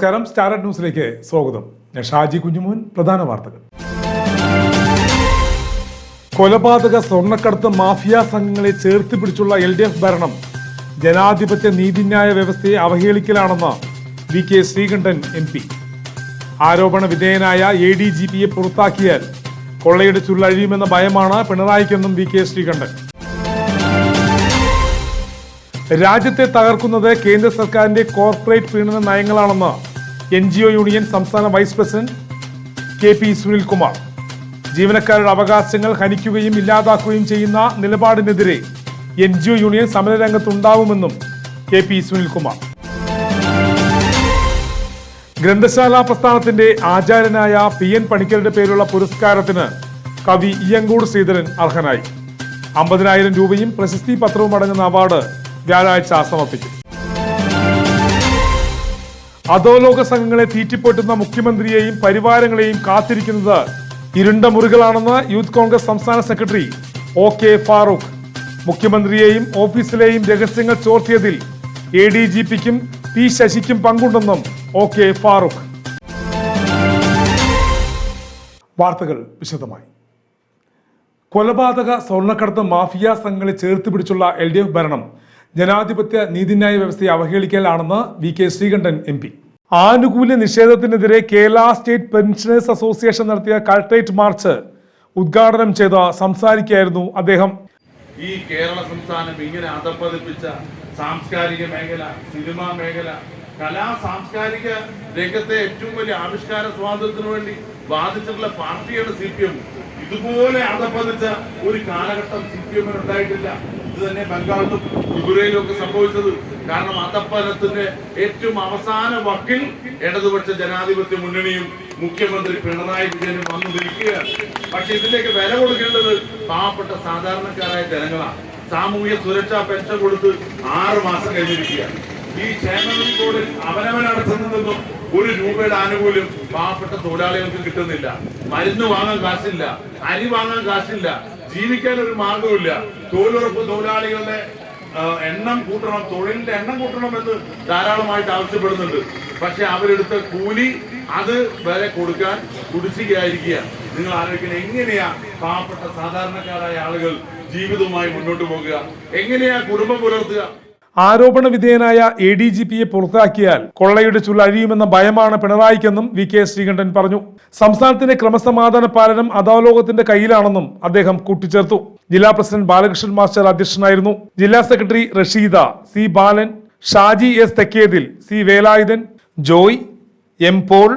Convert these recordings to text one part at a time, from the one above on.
നമസ്കാരം. സ്റ്റാർഡ് ന്യൂസിലേക്ക് സ്വാഗതം. ഞാൻ ഷാജി കുഞ്ഞുമോൻ പ്രധാന വാർത്തകൾ. കൊലപാതക സ്വർണക്കടത്ത് മാഫിയ സംഘങ്ങളെ ചേർത്ത് പിടിച്ചുള്ള എൽ ഡി എഫ് ഭരണം ജനാധിപത്യ നീതിന്യായ വ്യവസ്ഥയെ അവഹേളിക്കലാണെന്ന് V K Sreekandan M P. ആരോപണ വിധേയനായ എ ഡി ജി പിയെ പുറത്താക്കിയാൽ കൊള്ളയുടെ ചുരുളഴിയുമെന്ന ഭയമാണ് പിണറായിക്കെന്നും വി കെ ശ്രീകണ്ഠൻ. രാജ്യത്തെ തകർക്കുന്നത് കേന്ദ്ര സർക്കാരിന്റെ കോർപ്പറേറ്റ് പീഡന നയങ്ങളാണെന്ന് എൻ ജി ഒ യൂണിയൻ സംസ്ഥാന vice president K P Sunilkumar. ജീവനക്കാരുടെ അവകാശങ്ങൾ ഹനിക്കുകയും ഇല്ലാതാക്കുകയും ചെയ്യുന്ന നിലപാടിനെതിരെ എൻ ജി ഒ യൂണിയൻ സമരരംഗത്തുണ്ടാവുമെന്നും കെ പി സുനിൽകുമാർ. ഗ്രന്ഥശാല പ്രസ്ഥാനത്തിന്റെ ആചാര്യനായ പി എൻ പണിക്കരുടെ പേരുള്ള പുരസ്കാരത്തിന് കവി ഇയങ്കൂട് ശ്രീധരൻ അർഹനായി. അമ്പതിനായിരം രൂപയും പ്രശസ്തി പത്രവും അടങ്ങുന്ന അവാർഡ് വ്യാഴാഴ്ച സമർപ്പിക്കും അധോലോക സംഘങ്ങളെ തീറ്റിപ്പോറ്റുന്ന മുഖ്യമന്ത്രിയെയും പരിവാരങ്ങളെയും കാത്തിരിക്കുന്നത് ഇരുണ്ട മുറികളാണെന്ന് യൂത്ത് കോൺഗ്രസ് സംസ്ഥാന സെക്രട്ടറി ഒ കെ ഫാറൂഖ്. മുഖ്യമന്ത്രിയെയും ഓഫീസിലെയും രഹസ്യങ്ങൾ ചോർത്തിയതിൽ എ ഡി ജി പിക്കും പി ശശിക്കും പങ്കുണ്ടെന്നും ഒ കെ ഫാറൂഖ്. വാർത്തകൾ വിശദമായി. കൊലപാതക സ്വർണക്കടത്ത് മാഫിയ സംഘങ്ങളെ ചേർത്ത് പിടിച്ചുള്ള എൽ ഡി എഫ് ഭരണം ജനാധിപത്യ നീതിന്യായ വ്യവസ്ഥയെ അവഹേളിക്കലാണെന്ന് V K Sreekandan M P. ആനുകൂല്യ നിഷേധത്തിനെതിരെ കേരള സ്റ്റേറ്റ് പെൻഷനേഴ്സ് അസോസിയേഷൻ നടത്തിയ കളക്ട്രേറ്റ് മാർച്ച് ഉദ്ഘാടനം ചെയ്ത് സംസാരിക്കുകയായിരുന്നു അദ്ദേഹം. ഈ കേരള സംസ്ഥാനം ഇങ്ങനെ അധപ്പതിപ്പിച്ച സാംസ്കാരിക മേഖല സിനിമാ മേഖല കലാ സാംസ്കാരിക രംഗത്തെ ഏറ്റവും വലിയ ആവിഷ്കാര സ്വാതന്ത്ര്യത്തിന് വേണ്ടി വാദിച്ചിട്ടുള്ള പാർട്ടിയാണ് സി പി എം. ഇതുപോലെ അധപ്പതിച്ച ഒരു കാലഘട്ടം സി പി എമ്മിന് ഉണ്ടായിട്ടില്ല. തന്നെ ബംഗാളിലും ത്രിപുരയിലും ഒക്കെ സംഭവിച്ചത്. കാരണം അധപ്പതനത്തിന്റെ ഏറ്റവും അവസാന വക്കിൽ ഇടതുപക്ഷ ജനാധിപത്യ മുന്നണിയും മുഖ്യമന്ത്രി പിണറായി വിജയനും വന്നു നിൽക്കുകയാണ് പക്ഷെ ഇതിലേക്ക് വില കൊടുക്കേണ്ടത് പാവപ്പെട്ട സാധാരണക്കാരായ ജനങ്ങളാണ്. സാമൂഹ്യ സുരക്ഷാ പെൻഷൻ കൊടുത്ത് ആറ് മാസം കഴിഞ്ഞിരിക്കുകയാണ്. ഈ ക്ഷേമനിധി അവനവൻ അടച്ചുനിന്നും ഒരു രൂപയുടെ ആനുകൂല്യം പാവപ്പെട്ട തൊഴിലാളികൾക്ക് കിട്ടുന്നില്ല. മരുന്ന് വാങ്ങാൻ കാശില്ല അരി വാങ്ങാൻ കാശില്ല ജീവിക്കാൻ ഒരു മാർഗമില്ല തൊഴിലുറപ്പ് തൊഴിലാളികളുടെ എണ്ണം കൂട്ടണം തൊഴിലിന്റെ എണ്ണം കൂട്ടണം എന്ന് ധാരാളമായിട്ട് ആവശ്യപ്പെടുന്നുണ്ട്. പക്ഷെ അവരെടുത്ത കൂലി അത് വരെ കൊടുക്കാൻ കുടിശ്ശികയായിരിക്കുക നിങ്ങൾ ആലോചിക്കുന്നത് എങ്ങനെയാ പാവപ്പെട്ട സാധാരണക്കാരായ ആളുകൾ ജീവിതവുമായി മുന്നോട്ട് പോകുക? എങ്ങനെയാ കുടുംബം പുലർത്തുക? ആരോപണ വിധേയനായ എ ഡി ജി പിയെ പുറത്താക്കിയാൽ കൊള്ളയുടെ ചുലഴിയുമെന്ന ഭയമാണ് പിണറായിക്കെന്നും വി കെ ശ്രീകണ്ഠൻ പറഞ്ഞു. സംസ്ഥാനത്തിന്റെ ക്രമസമാധാന പാലനം അധോലോകത്തിന്റെ കയ്യിലാണെന്നും അദ്ദേഹം കൂട്ടിച്ചേർത്തു. ജില്ലാ പ്രസിഡന്റ് ബാലകൃഷ്ണൻ മാസ്റ്റർ അധ്യക്ഷനായിരുന്നു. ജില്ലാ secretary Rasheeda C Balan Shaji S Thekkethil C Velayudhan Joy M Paul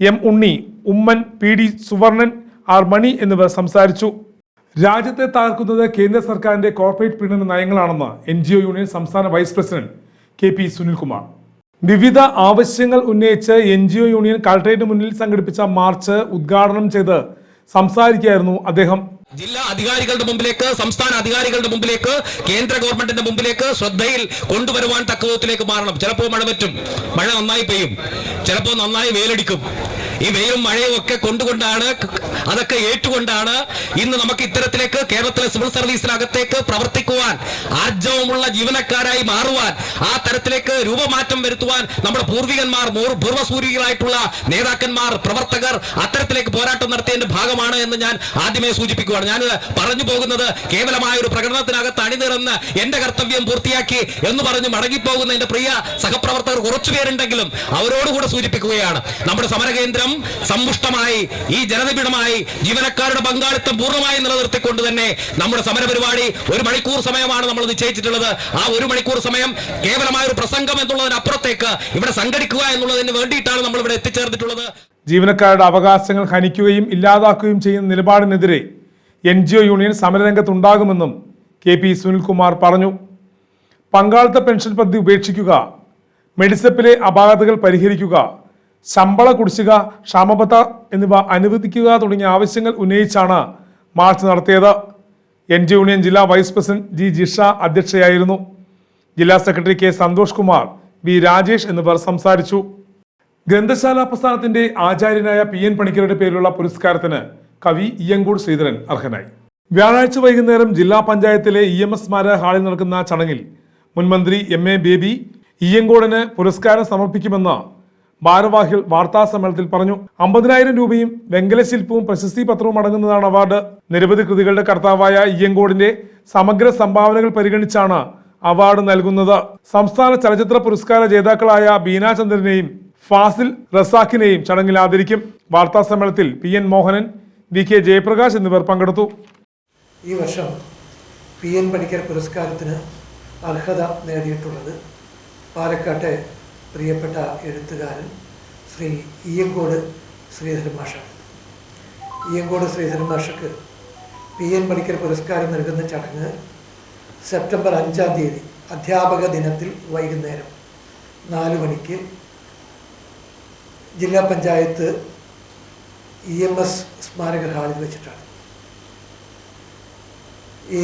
M Unni Oommen P D Suvarnan R Mani എന്നിവർ സംസാരിച്ചു. രാജ്യത്തെ തകർക്കുന്നത് കേന്ദ്ര സർക്കാരിന്റെ കോർപ്പറേറ്റ് പീഡന നയങ്ങളാണെന്ന് എൻ ജി ഒ യൂണിയൻ സംസ്ഥാന vice president K P Sunilkumar. വിവിധ ആവശ്യങ്ങൾ ഉന്നയിച്ച് N G O union collectorate മുന്നിൽ സംഘടിപ്പിച്ച മാർച്ച് ഉദ്ഘാടനം ചെയ്ത് സംസാരിക്കുകയായിരുന്നു അദ്ദേഹം. ജില്ലാ അധികാരികളുടെ മുമ്പിലേക്ക് സംസ്ഥാന അധികാരികളുടെ മുമ്പിലേക്ക് കേന്ദ്ര ഗവൺമെന്റിന്റെ മുമ്പിലേക്ക് ശ്രദ്ധയിൽ കൊണ്ടുവരുവാൻ തക്കവിധത്തിലേക്ക് മാറണം. ചിലപ്പോൾ മഴ പറ്റും. മഴ നന്നായി പെയ്യും. ചിലപ്പോൾ നന്നായി വെയിലടിക്കും. ഈ വെയിലും മഴയും ഒക്കെ കൊണ്ടുകൊണ്ടാണ് അതൊക്കെ ഏറ്റുകൊണ്ടാണ് ഇന്ന് നമുക്ക് ഇത്തരത്തിലേക്ക് കേരളത്തിലെ സിവിൽ സർവീസിനകത്തേക്ക് പ്രവർത്തിക്കുവാൻ ആർജവമുള്ള ജീവനക്കാരായി മാറുവാൻ ആ തരത്തിലേക്ക് രൂപമാറ്റം വരുത്തുവാൻ നമ്മുടെ പൂർവികന്മാർ മൂർ- പൂർവസൂരികളായിട്ടുള്ള നേതാക്കന്മാർ പ്രവർത്തകർ അത്തരത്തിലേക്ക് പോരാട്ടം നടത്തിയതിന്റെ ഭാഗമാണ് എന്ന് ഞാൻ ആദ്യമേ സൂചിപ്പിക്കുകയാണ് ഞാൻ പറഞ്ഞു പോകുന്നത് കേവലമായ ഒരു പ്രകടനത്തിനകത്ത് അണിനിറന്ന് എന്റെ കർത്തവ്യം പൂർത്തിയാക്കി എന്ന് പറഞ്ഞ് മടങ്ങിപ്പോകുന്ന എന്റെ പ്രിയ സഹപ്രവർത്തകർ കുറച്ചുപേരുണ്ടെങ്കിലും അവരോടുകൂടെ സൂചിപ്പിക്കുകയാണ്. നമ്മുടെ സമരകേന്ദ്രം സമ്പുഷ്ടമായി ഈ ജനനിബിഡമായി ജീവനക്കാരുടെ പങ്കാളിത്തം പൂർണമായി നിലനിർത്തിക്കൊണ്ട് തന്നെ നമ്മുടെ സമരപരിപാടി ഒരു മണിക്കൂർ സമയമാണ് നമ്മൾ നിശ്ചയിച്ചിട്ടുള്ളത്. ആ ഒരു മണിക്കൂർ സമയം കേവലമായ ഒരു പ്രസംഗം എന്നുള്ളതിനപ്പുറത്തേക്ക് ഇവിടെ സംഘടിക്കുക എന്നുള്ളതിന് വേണ്ടിയിട്ടാണ് നമ്മൾ ഇവിടെ എത്തിച്ചേർന്നിട്ടുള്ളത്. ജീവനക്കാരുടെ അവകാശങ്ങൾ ഹനിക്കുകയും ഇല്ലാതാക്കുകയും ചെയ്യുന്ന നിലപാടിനെതിരെ എൻ ജി ഒ യൂണിയൻ സമരരംഗത്തുണ്ടാകുമെന്നും കെ പി സുനിൽകുമാർ പറഞ്ഞു. പങ്കാളിത്ത പെൻഷൻ പദ്ധതി ഉപേക്ഷിക്കുക മെഡിസപ്പിലെ അപാകതകൾ പരിഹരിക്കുക ശമ്പള കുടിശ്ശിക ക്ഷാമബത്ത എന്നിവ അനുവദിക്കുക തുടങ്ങിയ ആവശ്യങ്ങൾ ഉന്നയിച്ചാണ് മാർച്ച് നടത്തിയത്. എൻ ജി യൂണിയൻ ജില്ലാ വൈസ് പ്രസിഡന്റ് ജി ജിഷ അധ്യക്ഷയായിരുന്നു. ജില്ലാ secretary K Santhosh Kumar V Rajesh എന്നിവർ സംസാരിച്ചു. ഗ്രന്ഥശാല പ്രസ്ഥാനത്തിന്റെ ആചാര്യനായ പി എൻ പണിക്കരുടെ പേരിലുള്ള പുരസ്കാരത്തിന് കവി ഇയങ്കോട് ശ്രീധരൻ അർഹനായി. വ്യാഴാഴ്ച വൈകുന്നേരം ജില്ലാ പഞ്ചായത്തിലെ ഇ എം എസ് സ്മാരക ഹാളിൽ നടക്കുന്ന ചടങ്ങിൽ മുൻമന്ത്രി എം എ ബേബി ഇയ്യങ്കോടിന് പുരസ്കാരം സമർപ്പിക്കുമെന്ന് ഭാരവാഹികൾ വാർത്താ സമ്മേളനത്തിൽ പറഞ്ഞു അമ്പതിനായിരം രൂപയും വെങ്കല ശില്പവും പ്രശസ്തി പത്രവും അടങ്ങുന്നതാണ് അവാർഡ്. നിരവധി കൃതികളുടെ കർത്താവായ ഇയ്യങ്കോടിന്റെ സമഗ്ര സംഭാവനകൾ പരിഗണിച്ചാണ് അവാർഡ് നൽകുന്നത്. സംസ്ഥാന ചലച്ചിത്ര പുരസ്കാര ജേതാക്കളായ ബീനാചന്ദ്രനെയും ഫാസിൽ റസാഖിനെയും ചടങ്ങിൽ ആദരിക്കും. വാർത്താ സമ്മേളനത്തിൽ P N Mohanan V K Jayaprakash എന്നിവർ പങ്കെടുത്തു. ഈ വർഷം പി എൻ പണിക്കർ പുരസ്കാരത്തിന് അർഹത നേടിയിട്ടുള്ളത് പാലക്കാട്ടെ പ്രിയപ്പെട്ട എഴുത്തുകാരൻ ശ്രീ ഇയ്യങ്കോട് ശ്രീധരൻ മാഷാണ്. ഇയ്യങ്കോട് ശ്രീധരൻ മാഷക്ക് പി എൻ പണിക്കർ പുരസ്കാരം നൽകുന്ന ചടങ്ങ് സെപ്റ്റംബർ അഞ്ചാം തീയതി അധ്യാപക ദിനത്തിൽ വൈകുന്നേരം നാല് മണിക്ക് ജില്ലാ പഞ്ചായത്ത് ഇ എം എസ് സ്മാരക ഹാളിൽ വെച്ചിട്ടാണ്. ഈ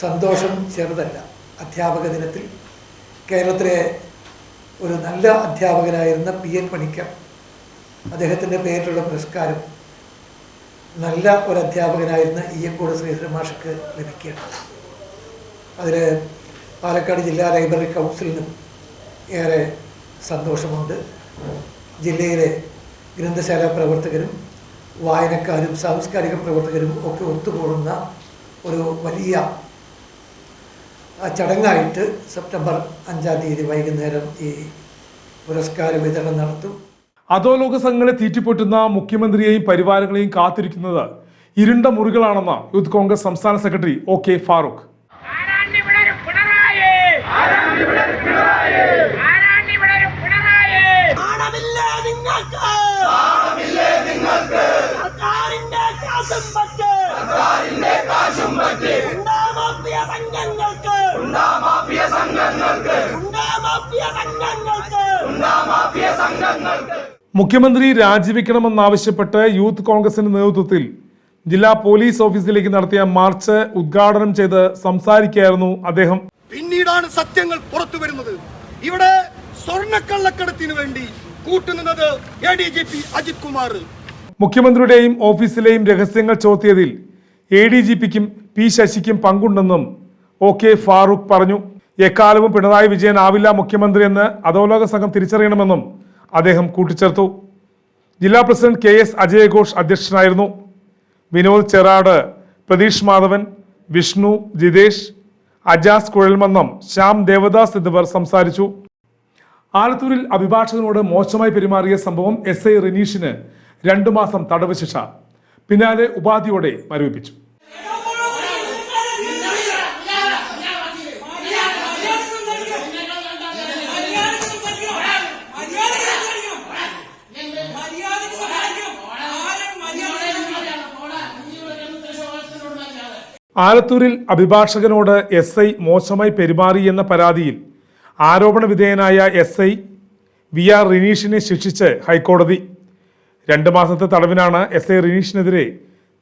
സന്തോഷം ചെറുതല്ല അധ്യാപക ദിനത്തിൽ കേരളത്തിലെ ഒരു നല്ല അധ്യാപകനായിരുന്ന പി എൻ പണിക്കർ. അദ്ദേഹത്തിന്റെ പേരിലുള്ള പുരസ്കാരം നല്ല ഒരു അധ്യാപകനായിരുന്ന ഇയ്യക്കോട് ശ്രീധര മാഷക്ക് ലഭിക്കുകയാണ്. അതിൽ പാലക്കാട് ജില്ലാ ലൈബ്രറി കൗൺസിലിനും ഏറെ സന്തോഷമുണ്ട്. ജില്ലയിലെ ഗ്രന്ഥശാല പ്രവർത്തകരും വായനക്കാരും സാംസ്കാരിക പ്രവർത്തകരും ഒക്കെ ഒത്തുകൂടുന്ന ഒരു വലിയ ആ, ചടങ്ങായിട്ട് സെപ്റ്റംബർ അഞ്ചാം തീയതി വൈകുന്നേരം ഈ പുരസ്കാര വിതരണം നടത്തും. അധോലോക സംഘങ്ങളെ തീറ്റിപ്പൊട്ടുന്ന മുഖ്യമന്ത്രിയെയും പരിവാരങ്ങളെയും കാത്തിരിക്കുന്നത് ഇരുണ്ട മുറികളാണെന്ന് യൂത്ത് കോൺഗ്രസ് സംസ്ഥാന സെക്രട്ടറി ഒ കെ ഫാറൂഖ്. നിങ്ങൾക്ക് സർക്കാരിന്റെ കാശും പറ്റ് ഗുണ്ടാ മാഫിയ സംഘങ്ങൾക്ക് ഗുണ്ടാ മാഫിയ സംഘങ്ങൾക്ക് മുഖ്യമന്ത്രി രാജിവെക്കണമെന്നാവശ്യപ്പെട്ട് യൂത്ത് കോൺഗ്രസിന്റെ നേതൃത്വത്തിൽ ജില്ലാ പോലീസ് ഓഫീസിലേക്ക് നടത്തിയ മാർച്ച് ഉദ്ഘാടനം ചെയ്ത് സംസാരിക്കുകയായിരുന്നു അദ്ദേഹം. പിന്നീടാണ് സത്യങ്ങൾ പുറത്തു വരുന്നത്. ഇവിടെ സ്വർണക്കള്ളക്കടത്തിന് വേണ്ടി കൂട്ടുനിന്നത് A D G P Ajith Kumar. മുഖ്യമന്ത്രിയുടെയും ഓഫീസിലെയും രഹസ്യങ്ങൾ ചോർത്തിയതിൽ എ ഡി ജി പിക്കും പി ശശിക്കും പങ്കുണ്ടെന്നും ഒ കെ ഫാറൂഖ് പറഞ്ഞു. എക്കാലവും പിണറായി വിജയൻ ആവില്ല മുഖ്യമന്ത്രിയെന്ന് അധോലോക സംഘം തിരിച്ചറിയണമെന്നും അദ്ദേഹം കൂട്ടിച്ചേർത്തു. ജില്ലാ പ്രസിഡന്റ് കെ എസ് അജയഘോഷ് അധ്യക്ഷനായിരുന്നു. വിനോദ് ചെറാട് പ്രതീഷ് മാധവൻ വിഷ്ണു ജിതേഷ് അജാസ് കുഴൽമന്നം ശ്യാം ദേവദാസ് എന്നിവർ സംസാരിച്ചു. ആലത്തൂരിൽ അഭിഭാഷകനോട് മോശമായി പെരുമാറിയ സംഭവം എസ് ഐ റിനീഷിന് രണ്ടു മാസം തടവ് ശിക്ഷ പിന്നാലെ ഉപാധിയോടെ മരവിപ്പിച്ചു. ആലത്തൂരിൽ അഭിഭാഷകനോട് എസ് ഐ മോശമായി പെരുമാറി എന്ന പരാതിയിൽ ആരോപണ വിധേയനായ എസ് ഐ വി ആർ റിനീഷിനെ ശിക്ഷിച്ച് ഹൈക്കോടതി. രണ്ട് മാസത്തെ തടവിനാണ് എസ് ഐ റിനീഷിനെതിരെ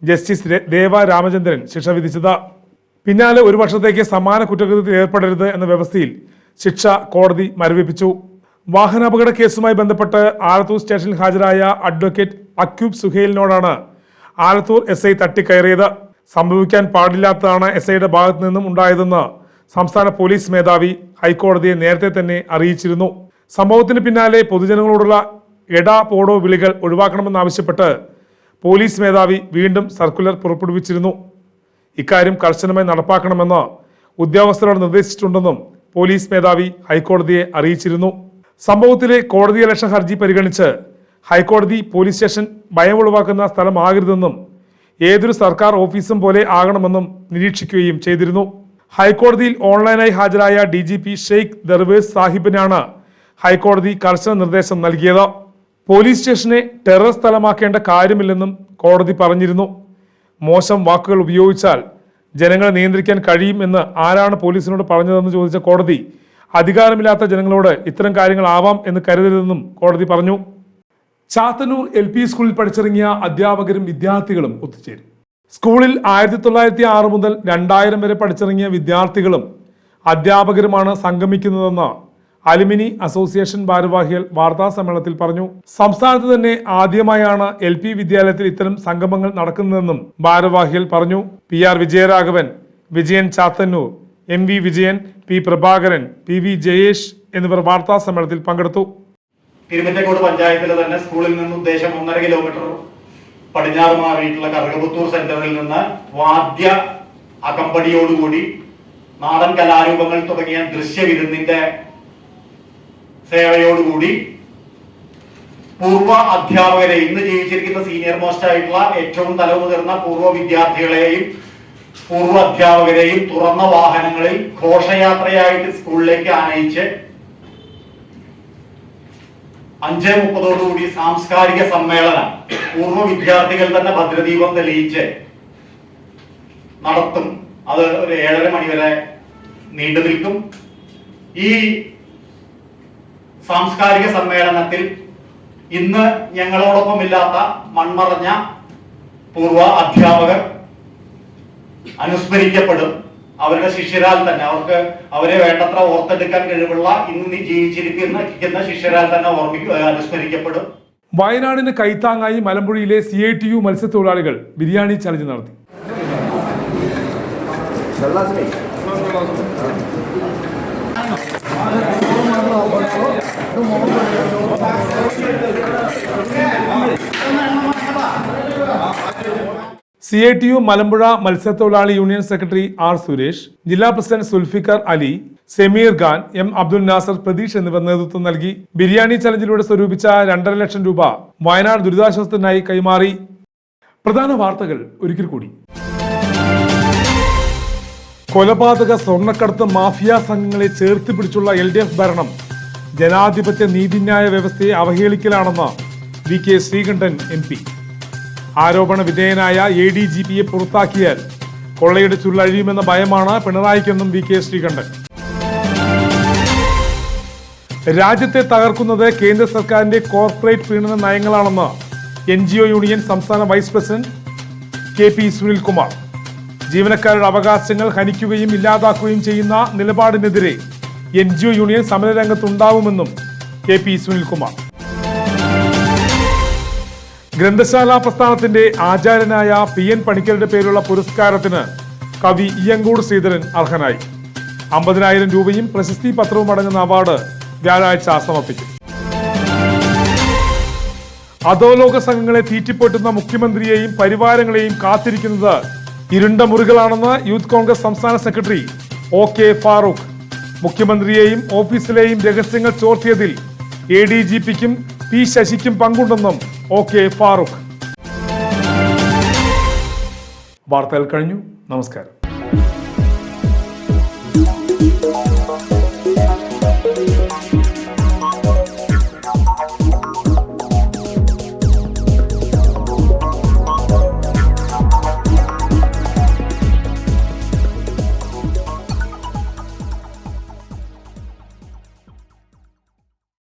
ജസ്റ്റിസ് ദേവ രാമചന്ദ്രൻ ശിക്ഷ വിധിച്ചത്. പിന്നാലെ ഒരു വർഷത്തേക്ക് സമാന കുറ്റകൃത്യത്തിൽ ഏർപ്പെടരുത് എന്ന വ്യവസ്ഥയിൽ ശിക്ഷ കോടതി മരവിപ്പിച്ചു. വാഹനാപകട കേസുമായി ബന്ധപ്പെട്ട് ആലത്തൂർ സ്റ്റേഷനിൽ ഹാജരായ അഡ്വക്കേറ്റ് അക്യൂബ് സുഹേലിനോടാണ് ആലത്തൂർ എസ് ഐ തട്ടിക്കയറിയത്. സംഭവിക്കാൻ പാടില്ലാത്തതാണ് എസ് ഐയുടെ ഭാഗത്തു നിന്നും ഉണ്ടായതെന്ന് സംസ്ഥാന പോലീസ് മേധാവി ഹൈക്കോടതിയെ നേരത്തെ തന്നെ അറിയിച്ചിരുന്നു. സംഭവത്തിന് പിന്നാലെ പൊതുജനങ്ങളോടുള്ള എടാ പോടോ വിളികൾ ഒഴിവാക്കണമെന്നാവശ്യപ്പെട്ട് പോലീസ് മേധാവി വീണ്ടും സർക്കുലർ പുറപ്പെടുവിച്ചിരുന്നു. ഇക്കാര്യം കർശനമായി നടപ്പാക്കണമെന്ന് ഉദ്യോഗസ്ഥരോട് നിർദ്ദേശിച്ചിട്ടുണ്ടെന്നും പോലീസ് മേധാവി ഹൈക്കോടതിയെ അറിയിച്ചിരുന്നു. സംഭവത്തിലെ കോടതി കോടതിയലക്ഷ്യ ഹർജി പരിഗണിച്ച് ഹൈക്കോടതി പോലീസ് സ്റ്റേഷൻ ഭയം ഒഴിവാക്കുന്ന സ്ഥലമാകരുതെന്നും ഏതൊരു സർക്കാർ ഓഫീസും പോലെ ആകണമെന്നും നിരീക്ഷിക്കുകയും ചെയ്തിരുന്നു. ഹൈക്കോടതിയിൽ ഓൺലൈനായി ഹാജരായ D G P Sheikh Darvesh സാഹിബിനാണ് ഹൈക്കോടതി കർശന നിർദ്ദേശം നൽകിയത്. പോലീസ് സ്റ്റേഷനെ ടെറർ സ്ഥലമാക്കേണ്ട കാര്യമില്ലെന്നും കോടതി പറഞ്ഞിരുന്നു. മോശം വാക്കുകൾ ഉപയോഗിച്ചാൽ ജനങ്ങളെ നിയന്ത്രിക്കാൻ കഴിയുമെന്ന് ആരാണ് പോലീസിനോട് പറഞ്ഞതെന്ന് ചോദിച്ച കോടതി അധികാരമില്ലാത്ത ജനങ്ങളോട് ഇത്തരം കാര്യങ്ങൾ ആവാം എന്ന് കരുതരുതെന്നും കോടതി പറഞ്ഞു. ചാത്തന്നൂർ എൽ പി സ്കൂളിൽ പഠിച്ചിറങ്ങിയ അധ്യാപകരും വിദ്യാർത്ഥികളും ഒത്തുചേരും. സ്കൂളിൽ ആയിരത്തി തൊള്ളായിരത്തി ആറ് മുതൽ രണ്ടായിരം വരെ പഠിച്ചിറങ്ങിയ വിദ്യാർത്ഥികളും അധ്യാപകരുമാണ് സംഗമിക്കുന്നതെന്ന് അലുമിനി അസോസിയേഷൻ ഭാരവാഹികൾ വാർത്താ സമ്മേളനത്തിൽ പറഞ്ഞു. സംസ്ഥാനത്ത് തന്നെ ആദ്യമായാണ് എൽ പി വിദ്യാലയത്തിൽ ഇത്തരം സംഗമങ്ങൾ നടക്കുന്നതെന്നും ഭാരവാഹികൾ പറഞ്ഞു. P R Vijayaraghavan Vijayan Chathannoor M V Vijayan P Prabhakaran P V Jayesh എന്നിവർ വാർത്താ സമ്മേളനത്തിൽ പങ്കെടുത്തു. തിരുമറ്റക്കോട് പഞ്ചായത്തിലെ തന്നെ സ്കൂളിൽ നിന്ന് ഉദ്ദേശം ഒന്നര കിലോമീറ്റർ പടിഞ്ഞാറ് മാറിയിട്ടുള്ള കറുകപുത്തൂർ സെന്ററിൽ നിന്ന് വാദ്യ അകമ്പടിയോടുകൂടി നാടൻ കലാരൂപങ്ങൾ തുടങ്ങിയ ദൃശ്യവിരുന്നിന്റെ സേവയോടുകൂടി പൂർവ അധ്യാപകരെ ഇന്ന് ജീവിച്ചിരിക്കുന്ന സീനിയർ മോസ്റ്റ് ആയിട്ടുള്ള ഏറ്റവും തലമുതിർന്ന പൂർവ വിദ്യാർത്ഥികളെയും പൂർവ അധ്യാപകരെയും തുറന്ന വാഹനങ്ങളിൽ ഘോഷയാത്രയായിട്ട് സ്കൂളിലേക്ക് ആനയിച്ച് അഞ്ച് മുപ്പതോടുകൂടി സാംസ്കാരിക സമ്മേളനം പൂർവ വിദ്യാർത്ഥികൾ തന്നെ ഭദ്രദീപം തെളിയിച്ച് നടത്തും. അത് ഒരു ഏഴര മണി വരെ നീണ്ടു നിൽക്കും. ഈ സാംസ്കാരിക സമ്മേളനത്തിൽ ഇന്ന് ഞങ്ങളോടൊപ്പം ഇല്ലാത്ത മൺമറഞ്ഞ പൂർവ അധ്യാപകർ അനുസ്മരിക്കപ്പെടും. അവരുടെ ശിഷ്യരാൽ തന്നെ. അവർക്ക് അവരെ വേണ്ടത്ര ഓർത്തെടുക്കാൻ കഴിവുള്ള ഇന്ന് നീ ജീവിച്ചിരിക്കുന്ന ശിഷ്യരാൽ തന്നെ ഓർമ്മിക്കുക അനുസ്മരിക്കപ്പെടും. വയനാടിന് കൈത്താങ്ങായി മലമ്പുഴയിലെ സി ഐ ടി യു മത്സ്യത്തൊഴിലാളികൾ ബിരിയാണി ചലഞ്ച് നടത്തി. C I T U Malampuzha മത്സ്യത്തൊഴിലാളി യൂണിയൻ സെക്രട്ടറി ആർ സുരേഷ് ജില്ലാ പ്രസിഡന്റ് സുൽഫിക്കർ അലി സെമീർ ഖാൻ എം അബ്ദുൽ നാസർ പ്രതീഷ് എന്നിവർ നേതൃത്വം നൽകി ബിരിയാണി ചലഞ്ചിലൂടെ സ്വരൂപിച്ച രണ്ടര ലക്ഷം രൂപ വയനാട് ദുരിതാശ്വാസത്തിനായി കൈമാറി. പ്രധാന വാർത്തകൾ ഒരിക്കൽ കൂടി. കൊലപാതക സ്വർണക്കടത്ത് മാഫിയ സംഘങ്ങളെ ചേർത്ത് പിടിച്ചുള്ള എൽ ഡി എഫ് ഭരണം ജനാധിപത്യ നീതിന്യായ വ്യവസ്ഥയെ അവഹേളിക്കലാണെന്ന് V K Sreekandan M P. ആരോപണ വിധേയനായ എ ഡി ജി പിയെ പുറത്താക്കിയാൽ കൊള്ളയുടെ ചുള്ളഴിയുമെന്ന ഭയമാണ് പിണറായിക്കെന്നും വി കെ ശ്രീകണ്ഠൻ. രാജ്യത്തെ തകർക്കുന്നത് കേന്ദ്ര സർക്കാരിന്റെ കോർപ്പറേറ്റ് പീഡന നയങ്ങളാണെന്ന് എൻ ജി ഒ യൂണിയൻ സംസ്ഥാന vice president K P Sunilkumar. ജീവനക്കാരുടെ അവകാശങ്ങൾ ഹനിക്കുകയും ഇല്ലാതാക്കുകയും ചെയ്യുന്ന നിലപാടിനെതിരെ എൻ ജി ഒ യൂണിയൻ സമരരംഗത്തുണ്ടാവുമെന്നും കെ പി സുനിൽകുമാർ. ഗ്രന്ഥശാല പ്രസ്ഥാനത്തിന്റെ ആചാര്യനായ പി എൻ പണിക്കരുടെ പേരുള്ള പുരസ്കാരത്തിന് കവി ഇയങ്കൂട് ശ്രീധരൻ അർഹനായി. അമ്പതിനായിരം രൂപയും പ്രശസ്തി പത്രവും അടങ്ങുന്ന അവാർഡ് വ്യാഴാഴ്ച സമർപ്പിക്കും അധോലോക സംഘങ്ങളെ തീറ്റിപ്പൊട്ടുന്ന മുഖ്യമന്ത്രിയെയും പരിവാരങ്ങളെയും കാത്തിരിക്കുന്നത് ഇരുണ്ട മുറികളാണെന്ന് യൂത്ത് കോൺഗ്രസ് സംസ്ഥാന സെക്രട്ടറി ഒ കെ ഫാറൂഖ്. മുഖ്യമന്ത്രിയെയും ഓഫീസിലെയും രഹസ്യങ്ങൾ ചോർത്തിയതിൽ എ ഡി ജി പിക്കും പി ശശിക്കും പങ്കുണ്ടെന്നും ഒ കെ ഫാറൂഖ്. വാർത്തകൾ കഴിഞ്ഞു. നമസ്കാരം.